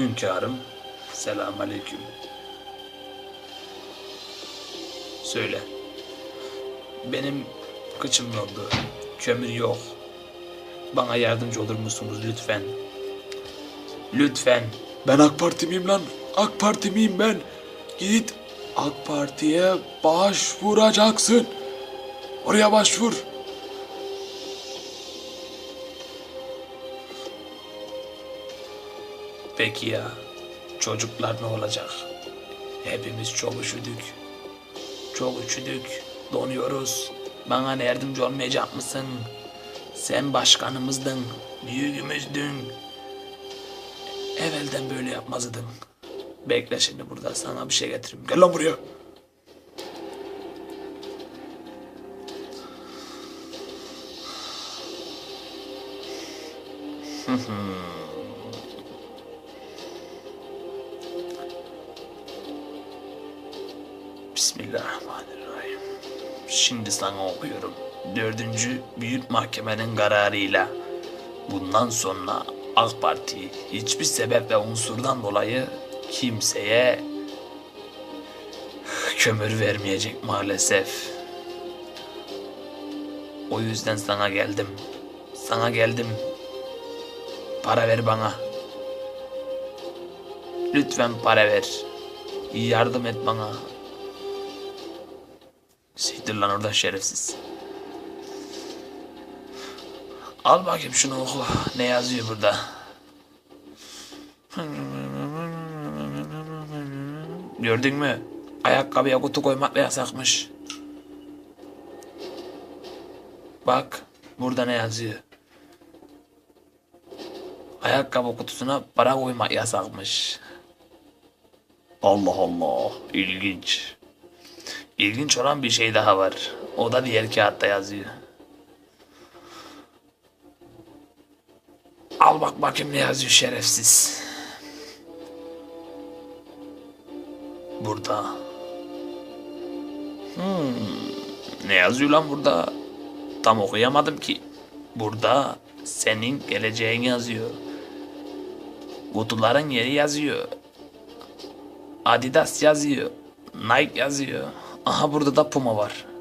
Hünkârım, selam aleyküm. Söyle. Benim kıçım yoldu. Kömür yok. Bana yardımcı olur musunuz lütfen? Lütfen. Ben AK Parti miyim lan? AK Parti miyim ben? Git AK Parti'ye başvuracaksın. Oraya başvur. Peki ya çocuklar ne olacak? Hepimiz çok üşüdük. Çok üşüdük. Donuyoruz. Bana yardımcı olmayacak mısın? Sen başkanımızdın. Büyüğümüzdün. Evvelden böyle yapmazdın. Bekle şimdi burada sana bir şey getireyim. Gel lan buraya. Bismillahirrahmanirrahim. Şimdi sana okuyorum. Dördüncü Büyük Mahkemenin kararıyla bundan sonra AK Parti hiçbir sebep ve unsurdan dolayı kimseye kömür vermeyecek maalesef. O yüzden sana geldim. Sana geldim. Para ver bana. Lütfen para ver. Yardım et bana. Siktir lan oradan şerefsiz. Al bakayım şunu oku. Ne yazıyor burada? Gördün mü? Ayakkabıya kutu koymak yasakmış. Bak burada ne yazıyor? Ayakkabı kutusuna para koymak yasakmış. Allah Allah ilginç. İlginç olan bir şey daha var. O da diğer kağıtta yazıyor. Al bak bakayım ne yazıyor şerefsiz. Burada. Hmm, ne yazıyor lan burada? Tam okuyamadım ki. Burada senin geleceğin yazıyor. Kutuların yeri yazıyor. Adidas yazıyor. Nike yazıyor. Aha burada da Puma var.